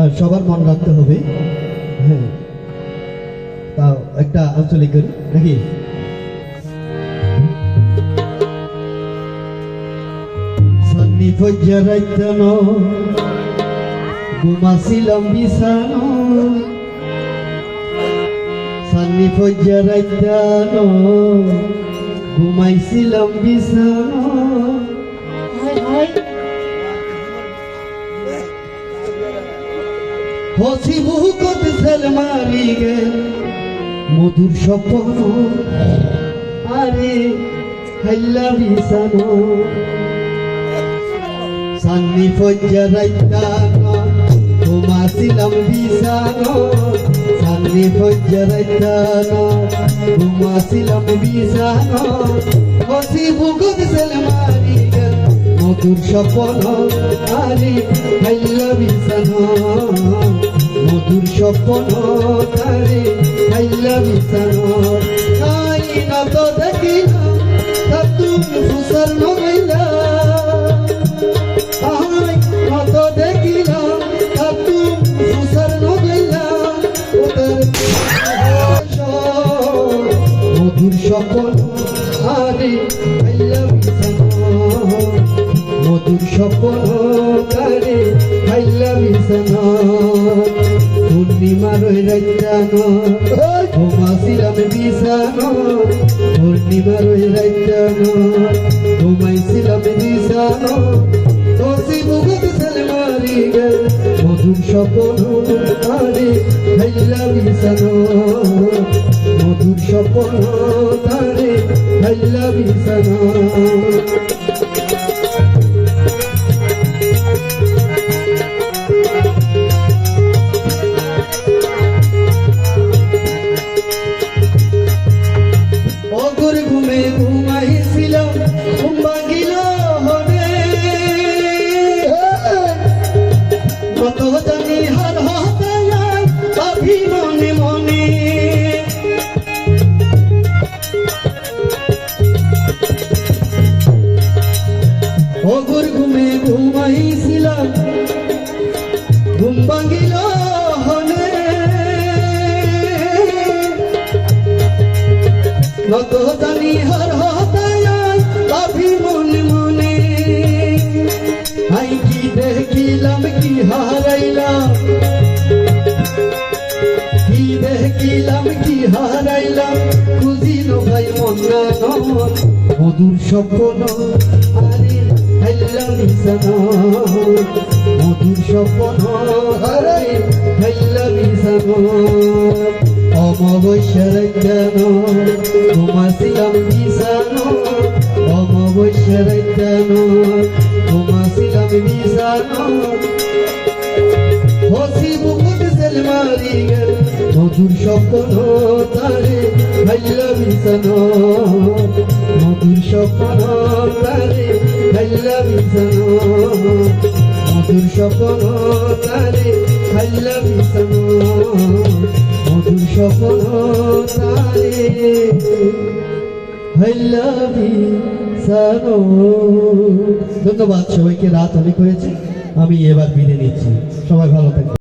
আর সবার মন রাখতে হবে। হ্যাঁ। তাও একটা আঞ্চলিক করি নাকি? সান্নি ফজ্জা রাইতানো ঘুমাছিলাম বিছানো। সান্নি ফজ্জা রাইতানো ঘুমাইছিলাম বিছানো। হসি বুকত সেল মারি গে। মধুর স্বপ্ন। আরে হাইলা বিছানো সান্নি ফজ্জা রাইতানো ঘুমাছিলাম বিছানো। সান্নি ফজ্জা রাইতানো ঘুমাছিলাম বিছানো। হসি বুকত মধুর স্বপ্ন আরে হাইলা বিছানো মধুর স্বপ্ন তারে পূর্ণিমার রাইতানো ঘুমাছিলাম বিছানো পূর্ণিমার রাইতানো ঘুমাইছিলাম বিছানো তোসি মুগত সেল মারি গে। মধুর স্বপ্ন তারে হাইলা বিছানো মধুর স্বপ্ন তারে হাইলা কত জানি হার হতায় ভাবি মনে মনে। অগর ঘুমে ঘুমাইছিলাম ঘুম ভাঙিল হনে। নত জানি হার হতায় মনে মনে হারাইলাম, খুঁজিল ভাই মন্না মধুর স্বপ্ন, আরে হাইলাম বিছানা মধুর স্বপ্ন, আরে হাইলাম অমাবস্যার কেন ঘুমাছিলাম বিছানো অমাবস্যার কেন ঘুমাছিলাম বিছানো হসি বুকুত সেল মারি গেল মধুর স্বপ্ন তারে ভাইলা বিছানো মধুর স্বপ্ন তারে ভাইলা বিছানো মধুর স্বপ্ন তারে ভাইলা বিছানো মধুর স্বপ্ন তারে ভাইলা বিছানো ধন্যবাদ সবাইকে, রাত অনেক হয়েছে। আমি এবার বিদায় নিচ্ছি। সবাই ভালো থাকবে